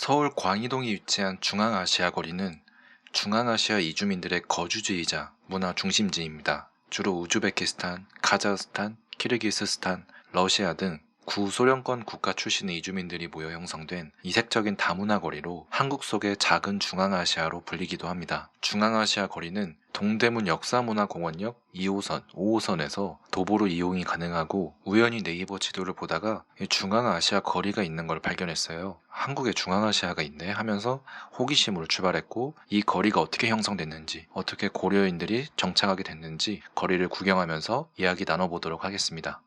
서울 광희동에 위치한 중앙아시아 거리는 중앙아시아 이주민들의 거주지이자 문화 중심지입니다. 주로 우즈베키스탄, 카자흐스탄, 키르기스스탄, 러시아 등 구소련권 국가 출신의 이주민들이 모여 형성된 이색적인 다문화 거리로 한국 속의 작은 중앙아시아로 불리기도 합니다. 중앙아시아 거리는 동대문 역사문화공원역 2호선, 5호선에서 도보로 이용이 가능하고 우연히 네이버 지도를 보다가 이 중앙아시아 거리가 있는 걸 발견했어요. 한국에 중앙아시아가 있네 하면서 호기심으로 출발했고 이 거리가 어떻게 형성됐는지 어떻게 고려인들이 정착하게 됐는지 거리를 구경하면서 이야기 나눠보도록 하겠습니다.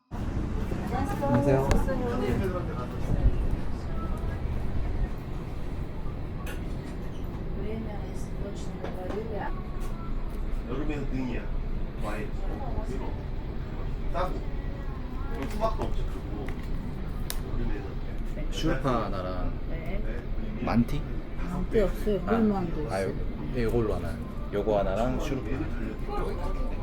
안녕하세요. 여름에는 등이야. 과일. 이거. 따고. 수박도 엄청 크고. 여름에는. 슈파나랑 만티? 만티 없어요. 물만 아, 아, 요- 이걸로 하나. 요거 하나랑 슈르파. 어,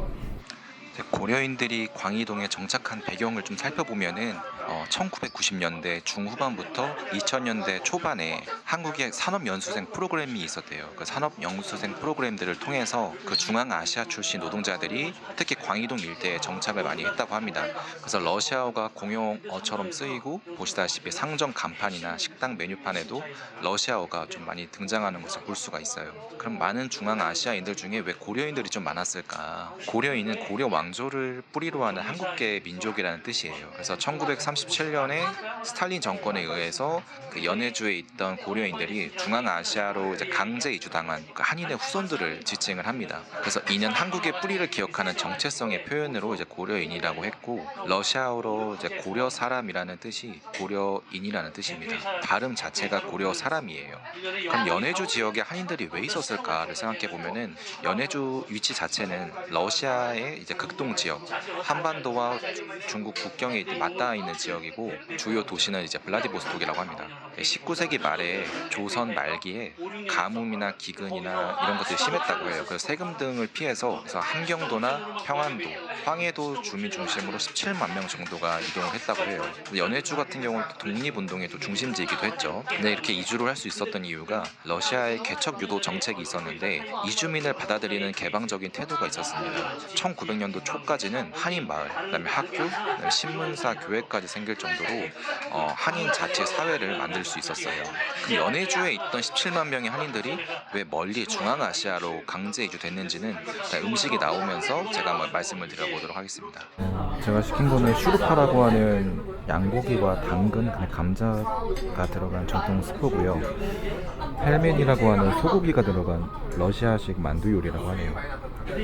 고려인들이 광희동에 정착한 배경을 좀 살펴보면은 어, 1990년대 중후반부터 2000년대 초반에 한국의 산업연수생 프로그램이 있었대요. 그 산업연수생 프로그램들을 통해서 그 중앙아시아 출신 노동자들이 특히 광희동 일대에 정착을 많이 했다고 합니다. 그래서 러시아어가 공용어처럼 쓰이고 보시다시피 상점 간판이나 식당 메뉴판에도 러시아어가 좀 많이 등장하는 것을 볼 수가 있어요. 그럼 많은 중앙아시아인들 중에 왜 고려인들이 좀 많았을까? 고려인은 고려 왕조를 뿌리로 하는 한국계 민족이라는 뜻이에요. 그래서 1937년에 스탈린 정권에 의해서 그 연해주에 있던 고려인들이 중앙아시아로 이제 강제 이주당한 그 한인의 후손들을 지칭을 합니다. 그래서 이는 한국의 뿌리를 기억하는 정체성의 표현으로 이제 고려인이라고 했고 러시아어로 이제 고려 사람이라는 뜻이 고려인이라는 뜻입니다. 발음 자체가 고려 사람이에요. 그럼 연해주 지역에 한인들이 왜 있었을까를 생각해 보면은 연해주 위치 자체는 러시아의 이제 극동 지역, 한반도와 중국 국경에 맞닿아 있는 지역 이고 주요 도시는 이제 블라디보스톡이라고 합니다. 19세기 말에 조선 말기에 가뭄이나 기근이나 이런 것들이 심했다고 해요. 그래서 세금 등을 피해서 그래서 함경도나 평안도, 황해도 주민 중심으로 17만 명 정도가 이동을 했다고 해요. 연해주 같은 경우는 또 독립운동의 또 중심지이기도 했죠. 근데 이렇게 이주를 할 수 있었던 이유가 러시아의 개척 유도 정책이 있었는데 이주민을 받아들이는 개방적인 태도가 있었습니다. 1900년도 초까지는 한인 마을, 그다음에 학교, 그다음에 신문사, 교회까지 생길 정도로 어, 한인 자치 사회를 만들 수 있었어요. 그 연해주에 있던 17만 명의 한인들이 왜 멀리 중앙아시아로 강제 이주됐는지는 음식이 나오면서 제가 한번 말씀을 드려보도록 하겠습니다. 제가 시킨 거는 슈르파라고 하는 양고기와 당근, 그냥 감자가 들어간 전통 스프고요. 헬멘이라고 하는 소고기가 들어간 러시아식 만두 요리라고 하네요. 그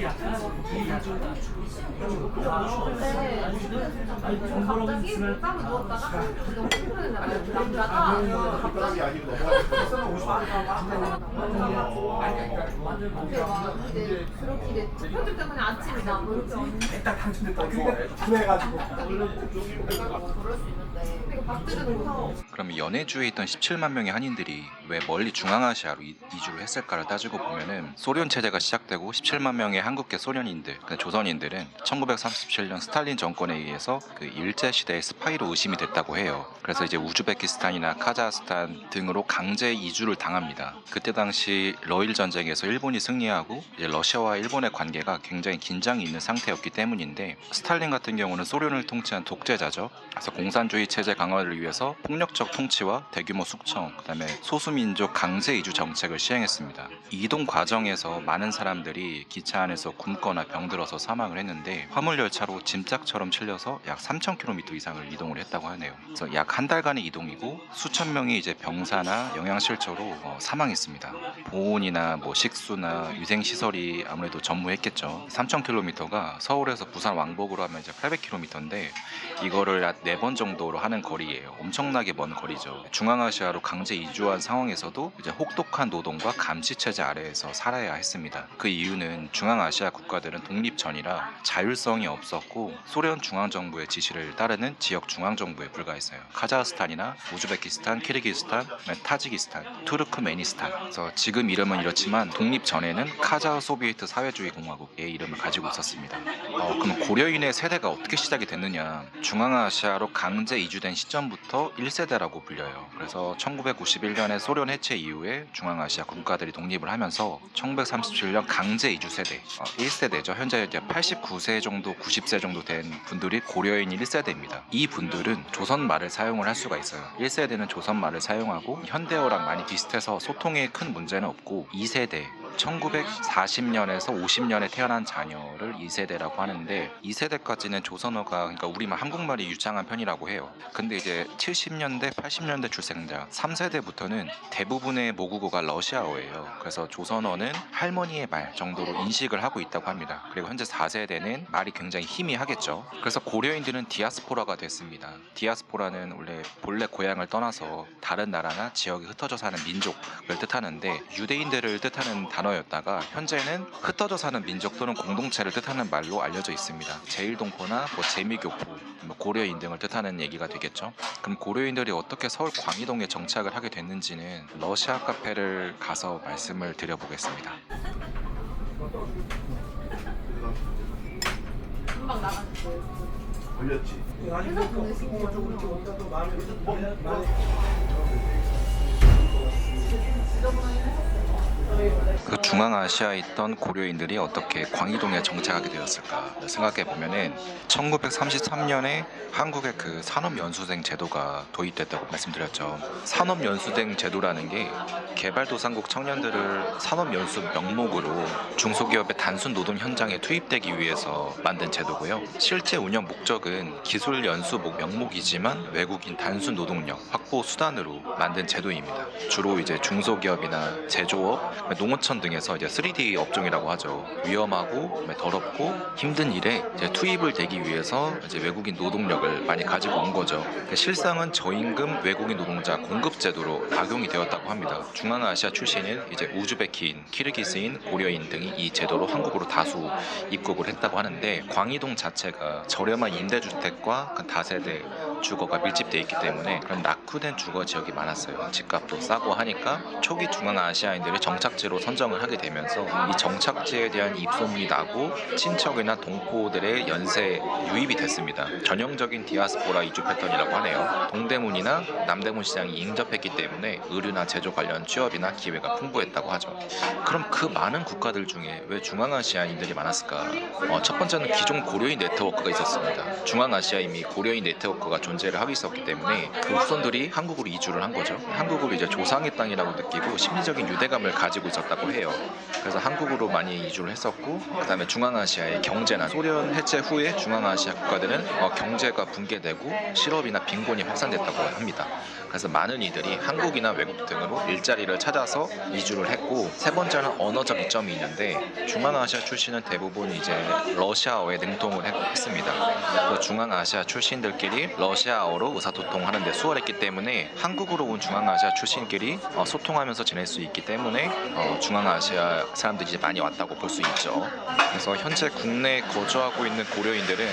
럼 연해주에 있던 17만 명의 한인들이 왜 멀리 중앙아시아로 이- 이주를 했을까를 따지고 보면은 소련 체제가 시작되고 17만 명의 한국계 소련인들, 그 조선인들은 1937년 스탈린 정권에 의해서 그 일제 시대의 스파이로 의심이 됐다고 해요. 그래서 이제 우즈베키스탄이나 카자흐스탄 등으로 강제 이주를 당합니다. 그때 당시 러일 전쟁에서 일본이 승리하고 이제 러시아와 일본의 관계가 굉장히 긴장이 있는 상태였기 때문인데 스탈린 같은 경우는 소련을 통치한 독재자죠. 그래서 공산주의 체제 강화를 위해서 폭력적 통치와 대규모 숙청, 그다음에 소수민족 강제 이주 정책을 시행했습니다. 이동 과정에서 많은 사람들이 기차 안에서 굶거나 병들어서 사망을 했는데 화물 열차로 짐짝처럼 실려서 약 3,000km 이상을 이동을 했다고 하네요. 그래서 약 한 달간의 이동이고 수천 명이 이제 병사나 영양실조로 어, 사망했습니다. 보온이나 뭐 식수나 위생 시설이 아무래도 전무했겠죠. 3,000km가 서울에서 부산 왕복으로 하면 이제 800km인데 이거를 네 번 정도로 하는 거리예요. 엄청나게 먼 거리죠. 중앙아시아로 강제 이주한 상황에서도 이제 혹독한 노동과 감시 체제 아래에서 살아야 했습니다. 그 이유는 중앙아시아 국가들은 독립 전이라 자율성이 없었고 소련 중앙 정부의 지시를 따르는 지역 중앙 정부에 불과했어요. 카자흐스탄이나 우즈베키스탄, 키르기스탄, 타지키스탄, 투르크메니스탄. 그래서 지금 이름은 이렇지만 독립 전에는 카자흐 소비에트 사회주의 공화국의 이름을 가지고 있었습니다. 어, 그럼 고려인의 세대가 어떻게 시작이 됐느냐? 중앙아시아로 강제 이주된 시점부터 1세대라고 불려요. 그래서 1991년에 소련 해체 이후에 중앙아시아 국가들이 독립을 하면서 1937년 강제 이주 세대, 어, 1세대죠. 현재 이제 89세 정도, 90세 정도 된 분들이 고려인 1세대입니다. 이 분들은 조선 말을 사용을 할 수가 있어요. 1세대는 조선 말을 사용하고 현대어랑 많이 비슷해서 소통에 큰 문제는 없고 2세대 1940년에서 50년에 태어난 자녀를 2세대라고 하는데 2세대까지는 조선어가 그러니까 우리말 한국말이 유창한 편이라고 해요. 근데 이제 70년대, 80년대 출생자 3세대부터는 대부분의 모국어가 러시아어예요. 그래서 조선어는 할머니의 말 정도로 인식을 하고 있다고 합니다. 그리고 현재 4세대는 말이 굉장히 희미하겠죠. 그래서 고려인들은 디아스포라가 됐습니다. 디아스포라는 원래 본래 고향을 떠나서 다른 나라나 지역에 흩어져 사는 민족을 뜻하는데 유대인들을 뜻하는 단어 였다가 현재는 흩어져 사는 민족 또는 공동체를 뜻하는 말로 알려져 있습니다. 제일동포나 뭐 제미교포, 뭐 고려인 등을 뜻하는 얘기가 되겠죠. 그럼 고려인들이 어떻게 서울 광희동에 정착을 하게 됐는지는 러시아 카페를 가서 말씀을 드려보겠습니다. 걸렸지. 그 중앙아시아에 있던 고려인들이 어떻게 광희동에 정착하게 되었을까 생각해 보면은 1933년에 한국의 그 산업연수생 제도가 도입됐다고 말씀드렸죠. 산업연수생 제도라는 게 개발도상국 청년들을 산업연수 명목으로 중소기업의 단순 노동 현장에 투입되기 위해서 만든 제도고요. 실제 운영 목적은 기술 연수 목 명목이지만 외국인 단순 노동력 확보 수단으로 만든 제도입니다. 주로 이제 중소기업이나 제조업, 농어촌 등에서 이제 3D 업종이라고 하죠. 위험하고 더럽고 힘든 일에 투입을 되기 위해서 이제 외국인 노동력을 많이 가지고 온 거죠. 실상은 저임금 외국인 노동자 공급 제도로 악용이 되었다고 합니다. 중앙아시아 출신인 이제 우즈베키인, 키르기스인, 고려인 등이 이 제도로 한국으로 다수 입국을 했다고 하는데 광희동 자체가 저렴한 임대주택과 그 다세대 주거가 밀집돼 있기 때문에 그런 낙후된 주거 지역이 많았어요. 집값도 싸고 하니까 초기 중앙아시아인들이 정착지로 선정을 하게 되면서 이 정착지에 대한 입소문이 나고 친척이나 동포들의 연쇄 유입이 됐습니다. 전형적인 디아스포라 이주 패턴이라고 하네요. 동대문이나 남대문 시장이 인접했기 때문에 의류나 제조 관련 취업이나 기회가 풍부했다고 하죠. 그럼 그 많은 국가들 중에 왜 중앙아시아인들이 많았을까? 어, 첫 번째는 기존 고려인 네트워크가 있었습니다. 중앙아시아 이미 고려인 네트워크가 존재 를 하고 있었기 때문에 그 후손들이 한국으로 이주를 한 거죠. 한국을 이제 조상의 땅이라고 느끼고 심리적인 유대감을 가지고 있었다고 해요. 그래서 한국으로 많이 이주를 했었고, 그다음에 중앙아시아의 경제나 소련 해체 후에 중앙아시아 국가들은 어, 경제가 붕괴되고 실업이나 빈곤이 확산됐다고 합니다. 그래서 많은 이들이 한국이나 외국 등으로 일자리를 찾아서 이주를 했고 세 번째는 언어적 이점이 있는데 중앙아시아 출신은 대부분 이제 러시아어에 능통을 했- 했습니다. 중앙아시아 출신들끼리 러시아 어로 의사소통하는 데 수월했기 때문에 한국으로 온 중앙아시아 출신끼리 어, 소통하면서 지낼 수 있기 때문에 어, 중앙아시아 사람들이 이제 많이 왔다고 볼 수 있죠. 그래서 현재 국내에 거주하고 있는 고려인들은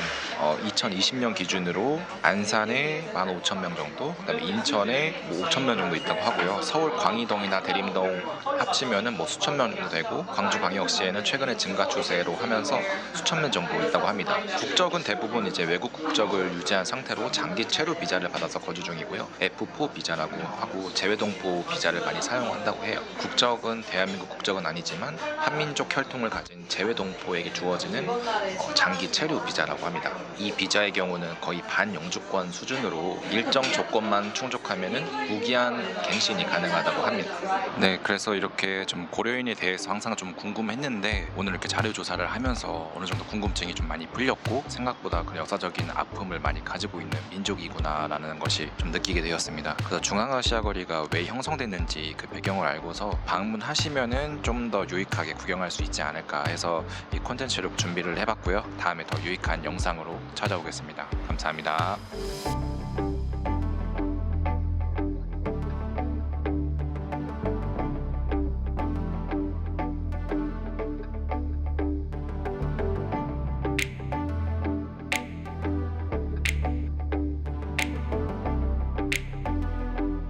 어, 2020년 기준으로 안산에 15,000명 정도, 그다음에 인천에 뭐 5,000명 정도 있다고 하고요. 서울 광희동이나 대림동 합치면은 뭐 수천 명 정도 되고 광주 광역시에는 최근에 증가 추세로 하면서 수천 명 정도 있다고 합니다. 국적은 대부분 이제 외국 국적을 유지한 상태로 장기 체류 비자를 받아서 거주 중이고요. F4 비자라고 하고 재외동포 비자를 많이 사용한다고 해요. 국적은 대한민국 국적은 아니지만 한민족 혈통을 가진 재외동포에게 주어지는 어, 장기 체류 비자라고 합니다. 이 비자의 경우는 거의 반영주권 수준으로 일정 조건만 충족하면은 무기한 갱신이 가능하다고 합니다. 네, 그래서 이렇게 좀 고려인에 대해서 항상 좀 궁금했는데 오늘 이렇게 자료 조사를 하면서 어느 정도 궁금증이 좀 많이 풀렸고 생각보다 그 역사적인 아픔을 많이 가지고 있는 민족이구나라는 것이 좀 느끼게 되었습니다. 그래서 중앙아시아 거리가 왜 형성됐는지 그 배경을 알고서 방문하시면은 좀 더 유익하게 구경할 수 있지 않을까 해서 이 콘텐츠를 준비를 해봤고요. 다음에 더 유익한 영상으로 찾아오겠습니다. 감사합니다.